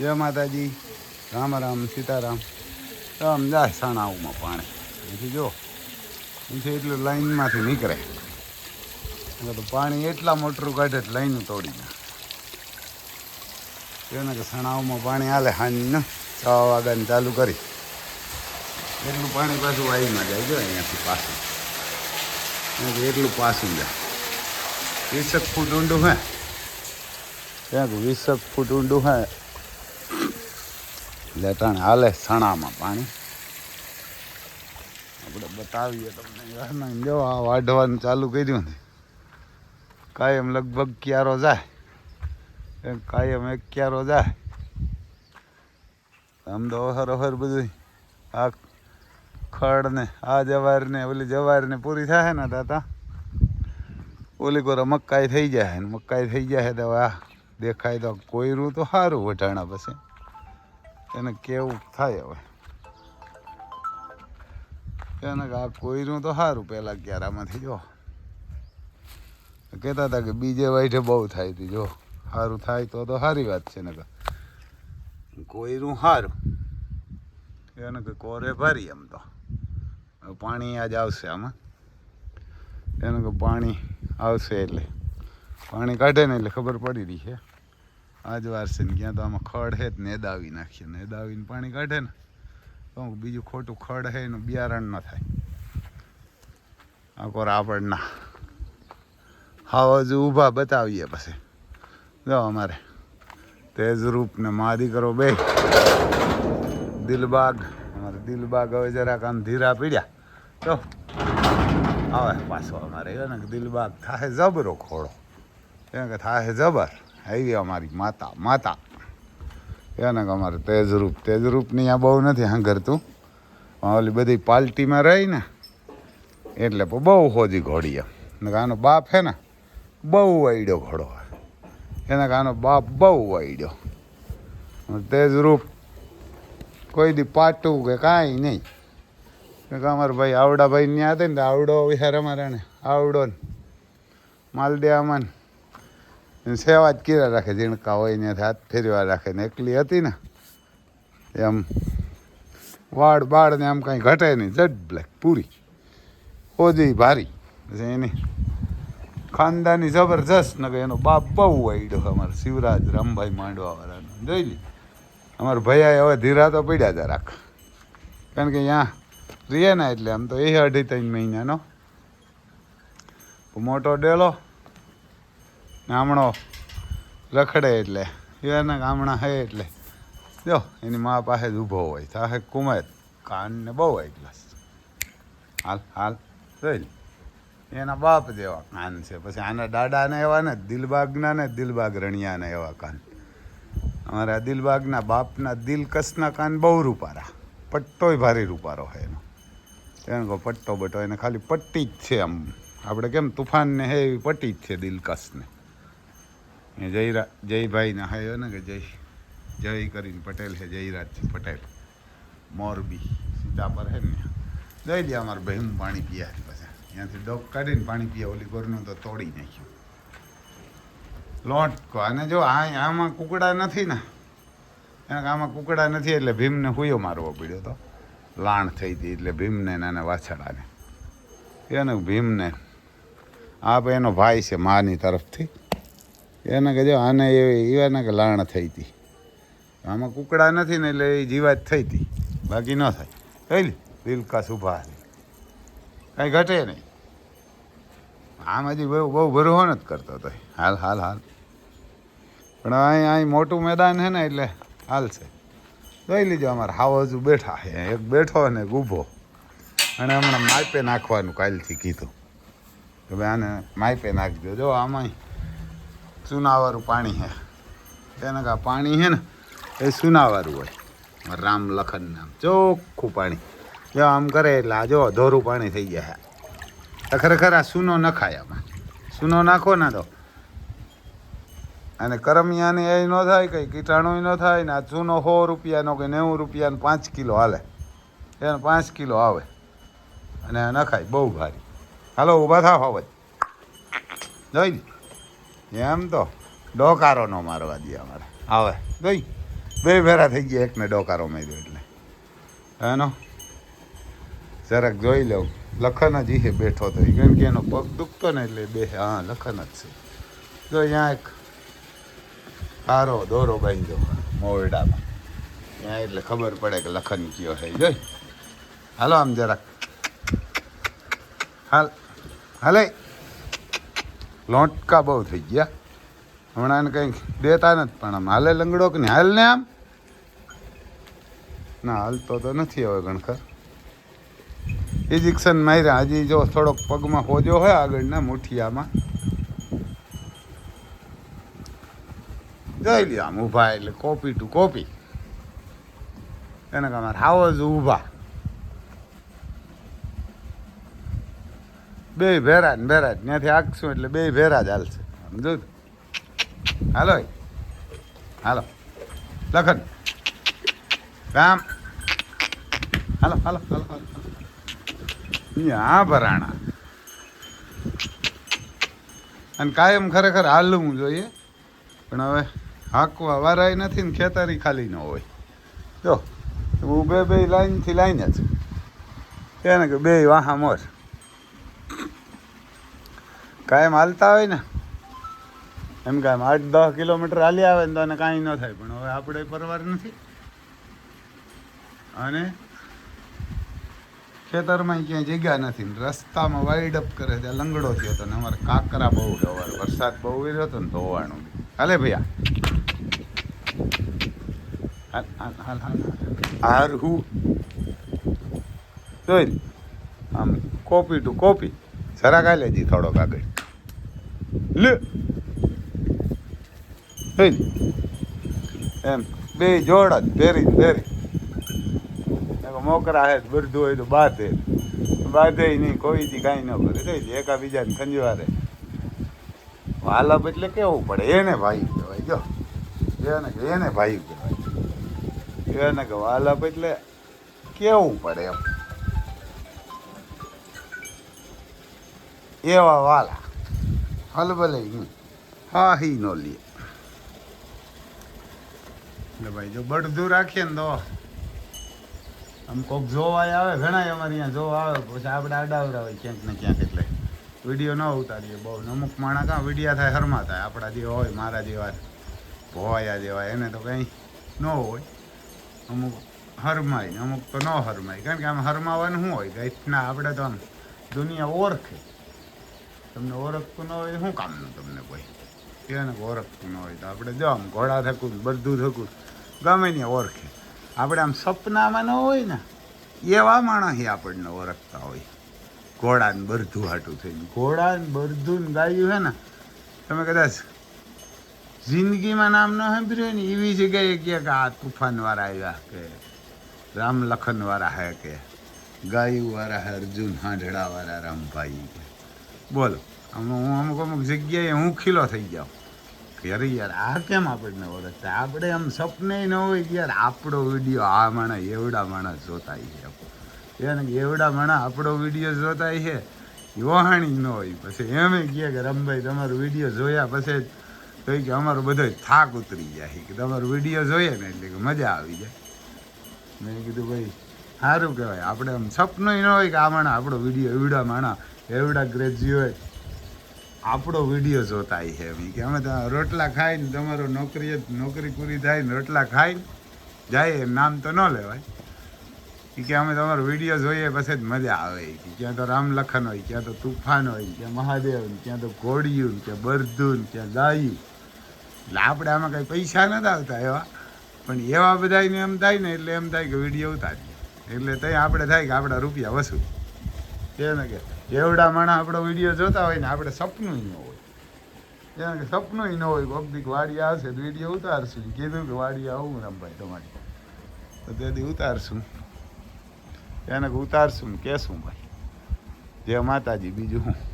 જય માતાજી. રામ રામ, સીતારામ. રામ જાય સાણાઓમાં પાણી. એથી જો એથી એટલું લાઈનમાંથી નીકળે. એટલે તો પાણી એટલા મોટરું કાઢે લાઈન તોડી નાખે. એને કે સણાઓમાં પાણી હાલે હાંજને છ વાગ્યાને ચાલુ કરી. એટલું પાણી પાછું વાઈમાં જાય, જો અહીંયાથી પાછું. એટલું પાછું જાય. વીસેક ફૂટ ઊંડું હે. ત્યાં વીસેક ફૂટ ઊંડું હે. એટલે ટાણે હાલે સણામાં પાણી. આપણે બતાવીએ તમને ઘરના જો આ વાઢવાનું ચાલુ કર્યું ને. કાયમ લગભગ ક્યારો જાય. કાયમ એક ક્યારો જાય. આમ તો ઓહર ઓહર બધું આ ખડ ને, આ જવાર ને, ઓલી જવાર ને પૂરી થાય ને દાતા ઓલી કોરા મકાઈ થઈ જાય ને, મકાઈ થઈ જાય તો આ દેખાય તો કોયરું તો સારું વટાણા પછી. એને કેવું થાય હવે? એને આ કોયરું તો સારું પહેલાં ક્યારામાંથી જો. કહેતા હતા કે બીજે વાઈઠે બહુ થાય હતી જો. સારું થાય તો તો સારી વાત છે ને કે કોયરું સારું. એને કે કોરે ભરી એમ તો. પાણી આજ આવશે આમાં. એને કે પાણી આવશે એટલે. પાણી કાઢે ને એટલે ખબર પડી રહી છે. આજ વાર છે ને ક્યાં તો આમાં ખડ હે જ નેદાવી નાખીએ. ને દાવીને પાણી કાઢે ને તો બીજું ખોટું ખડ હે એનું બિયારણ ન થાય. આ કોર આપણના હાવ હજુ ઊભા બતાવીએ પછી. જો અમારે. તેજ રૂપ ને મા દીકરો બે. દિલબાગ. અમારે દિલબાગ હવે જરાક આમ ધીરા પીડ્યા. તો આવે પાછો અમારે. એને દિલબાગ થાય જબરો ખોળો એને કે થાય જબર. આવી અમારી માતા માતા. એને અમારે તેજરૂપ, તેજરૂપની અહીંયા બહુ નથી હાંગરતું. ઓલી બધી પાલ્ટીમાં રહી ને, એટલે બહુ હોજી ઘોડી એમ. આનો બાપ હે ને, બહુ વાયડ્યો ઘોડો એને આનો બાપ બહુ વાયડ્યો તેજરૂપ કોઈ દી પાટું કે કાંઈ નહીં. અમારા ભાઈ આવડા ભાઈ ત્યાં હતા ને આવડો વિહાર અમારે ને આવડો ને. માલદેવામાં ને. સેવા જ કર્યા રાખે, ઝીણકા હોય ને હાથ ફેરવા રાખે ને એકલી હતી ને. એમ વાળ બાળ ને આમ કાંઈ ઘટે નહીં, જડ બ્લેક, પૂરી. ઓજી ભારી. એની ખાનદાની જબરજસ્ત ને એનો બાપ બહુ વાયડો અમારે, શિવરાજ રામભાઈ માંડવાવાળાનો. જોઈ લી, અમારા ભૈયા હવે ધીરા તો પડ્યા જરાક કારણ કે અહીંયા રહીએ ને એટલે આમ તો એ અઢી ત્રણ મહિનાનો. મોટો ડેલો ગામડો રખડે એટલે. એના ગામડા હે એટલે. જો, એની મા પાસે જ ઊભો હોય. તાહે કુમેર કાનને બહુ ગ્લાસ હાલ હાલ. જોઈ એના બાપ જેવા કાન છે. પછી આના દાદાને એવા ને, દિલબાગના ને, દિલબાગ રણિયાને એવા કાન. અમારા દિલબાગના બાપના દિલકસના કાન બહુ રૂપારા. પટ્ટોય ભારે રૂપારો હોય એનો. એને કહો પટ્ટો બટ્ટો એને ખાલી પટ્ટી જ છે આમ. આપણે કેમ, તુફાનને હે એવી પટ્ટી જ છે દિલકસને. જયરા, જયભાઈને હે ને કે જય જય કરીને પટેલ છે, જયરાજ પટેલ. મોરબી, સીતાપર હે ને જઈ દે અમારે હું પાણી પીયા પછી. ત્યાંથી ડોક કાઢીને પાણી પીયા ઓલી કોરનું તો તોડી નાખ્યું. લોટ અને જો આ, આમાં કુકડા નથી ને. એને આમાં કુકડા નથી એટલે ભીમને હુયો મારવો પડ્યો તો. લાણ થઈ હતી એટલે ભીમને અને વાછડાને એને ભીમને, આ એનો ભાઈ છે માની તરફથી. એને કે જો આને એ એવાને કે લાણ થઈ હતી. આમાં કુકડા નથી ને એટલે એ જીવાત થઈ હતી. બાકી ન થાય. કઈ દિલકા સુભા કાંઈ ઘટે નહીં. આમ હજી બહુ બહુ ભરવો નથી કરતો તો. હાલ હાલ હાલ. પણ અહીં અહીં મોટું મેદાન છે ને એટલે હાલશે જોઈ લીજો અમારે હાવજુ બેઠા છે. એક બેઠો ને ઊભો. અને હમણાં માઇપે નાખવાનું કાલથી કીધું. કે ભાઈ આને માપે નાખજો. જો આમાં ચૂનાવાળું પાણી છે તેને કા પાણી છે ને, એ સુનાવાળું હોય. રામ લખન નામ, ચોખ્ખું પાણી. જો આમ કરે એટલે આ જો ધોરું પાણી થઈ જાય તો ખરેખર આ સૂનો નખાય આમાં. સૂનો નાખો ના તો. અને કરમિયાને એ ન થાય, કંઈ કીટાણુ ન થાય ને આ ચૂનો સો રૂપિયાનો કે નેવું રૂપિયાનો પાંચ કિલો હાલે. એને પાંચ કિલો આવે. અને નખાય બહુ ભારી. હાલો, ઊભા થાવ હવે. જોઈ લી. એમ તો ડોકારો નો મારવા દે અમારે. આવે. જોઈ બે ભેરા થઈ ગયા એકને ડોકારો માર્યો એટલે. એનો જરાક જોઈ લઉં. લખન જ ઈ બેઠો હતો કેમ કે એનો પગ દુખતો ને એટલે બે હા લખન જ છે. જો અહીંયા એક સારો દોરો બાંધ્યો મોરડામાં. ત્યાં એટલે ખબર પડે કે લખન કયો છે. જોઈ. હાલો આમ જરાક. હાલ. હાલે. લોટકા બહુ થઈ ગયા. હમણાં એને કંઈક દેતા નથી, પણ આમ હાલે લંગડો કે હાલ ને આમ? ના હાલતો તો નથી હવે ગણખર. ઇજેક્શન માર્યા, હજી જો થોડોક પગમાં હોજો હોય આગળના મુઠિયામાં. જોઈ લ્યો, આમ ઊભા એટલે કોપી ટુ કોપી. એને કે અમારે હાવો જ ઊભા. બે ભેરા ને ભેરા ત્યાંથી આખશું એટલે બે ભેરા જ હાલશે. સમજો હાલો હાલો. લખન. કામ હાલો હાલો હાલો હાલો હા ભરાણા. અને કાયમ ખરેખર હાલવું જોઈએ. પણ હવે હાંકવા વારાય નથી ને ખેતરી ખાલી ન હોય. જો હું બે બે લાઈનથી લાઈને જ. કે બે વાહા મોર. કાયમ હાલતા હોય ને, એમ કાયમ આઠ દસ કિલોમીટર હાલી આવે ને તો એને કાંઈ ન થાય, પણ હવે આપણે પરવાર નથી. અને ખેતરમાં ક્યાંય જગ્યા નથી રસ્તામાં વાઇડ અપ કરે ત્યાં લંગડો થયો હતો ને અમારે કાંકરા બહુ અમારે વરસાદ બહુ રહ્યો હતો ને ધોવાનું હાલે ભૈયા. હાર હું. જોઈ આમ કોપી ટુ કોપી જરાક હાલે જી થોડોક આગળ. લે. થઈ એમ, બે જોડા પહેરી પહેરી મોકરા હે બરધું હોય તો બાધે. બાધે નહીં કોઈ દી કાંઈ ન કરે. જોઈ લે એકાબીજાને ખંજવારે. વાલબ એટલે કેવું પડે? એને ભાઈ કહેવાય, જો. એને એને ભાઈ કહેવાય. એને કે વાલબ એટલે કેવું પડે એમ? એવા વાલા. હલબલે હા, હી નો લે. એટલે ભાઈ, જો બળધું રાખીએ ને તો આમ કોક જોવાય આવે, ઘણા અમારે અહીંયા જોવા આવે, પછી આપણે અડાવડા હોય ક્યાંક ને ક્યાંક એટલે. વીડિયો ન ઉતારીએ બહુ. અમુક માણા કાં વિડીયા થાય હરમા થાય. આપણા જે હોય, મારા જેવા ભોવાયા જેવા, એને તો કંઈ ન હોય. અમુક હરમાય અમુક તો ન હરમાય. કારણ કે આમ હરમાવાનું શું હોય? ગઈતના આપણે તો આમ દુનિયા ઓળખે. તમને ઓળખતું ન હોય શું કામનું તમને કોઈ? એને ઓળખતું ન હોય તો આપણે જો આમ ઘોડા થકું, બધું થકું, ગમે ને ઓળખે. આપણે આમ સપનામાં ન હોય ને, એવા માણસ આપણને ઓળખતા હોય. ઘોડાને બરધું હાટું થઈને. ઘોડાને બરધું ગાયું હે ને, તમે કદાચ જિંદગીમાં નામ ન સાંભળ્યું ને, એવી જગ્યાએ કે આ તુફાનવાળા આવ્યા કે રામ લખનવાળા હે કે, ગાયુવાળા હે, અર્જુન હાંઢડાવાળા રામભાઈ કે. બોલો હું અમુક અમુક જગ્યાએ હું ખીલો થઈ જાઉં. અરે યાર, આ કેમ આપણને ઓળખતા? આપણે આમ સપને ન હોય યાર, આપણો વીડિયો આ માણસ, એવડા માણસ જોતા છે. એને એવડા માણસ આપણો વીડિયો જોતા છે? વહાણી ન હોય. પછી એમ કહે કે, રમભાઈ, તમારો વીડિયો જોયા પછી તો કે, અમારો બધો થાક ઉતરી જાય. કે, તમારો વીડિયો જોઈએ ને એટલે કે મજા આવી જાય. મેં કીધું, ભાઈ, સારું કહેવાય. આપણે આમ સપનું ન હોય કે આ માણસ આપણો વીડિયો, એવડા માણસ એવડા ગ્રેજ્યુએટ આપણો વીડિયો જોતા છે એમ કે અમે રોટલા ખાઈને તમારો નોકરી નોકરી પૂરી થાય ને રોટલા ખાઈને જાય એમ નામ તો ન લેવાય. એ કે અમે તમારો વીડિયો જોઈએ પછી જ મજા આવે કે. ક્યાં તો રામ લખન હોય, ક્યાં તો તુફાન હોય, ક્યાં મહાદેવ ક્યાં તો ઘોડિયું ક્યાં બરદું ને ક્યાં ગાયું. એટલે આપણે આમાં કંઈ પૈસા નથી આવતા એવા. પણ એવા બધાને એમ થાય ને એટલે એમ થાય કે વીડિયો ઉતારીએ. એટલે ત્યાં આપણે થાય કે આપણા રૂપિયા વસૂલ. ને કે એવડા માણસ આપણો વીડિયો જોતા હોય ને આપણે સપનું ન હોય. કારણ કે સપનું ન હોય કોક દીક વાડી આવશે તો વીડિયો ઉતારશું. કીધું કે વાડી આવું રામભાઈ તમારી. તો તેથી ઉતારશું. એને ઉતારશું કહેશું ભાઈ? જય માતાજી, બીજું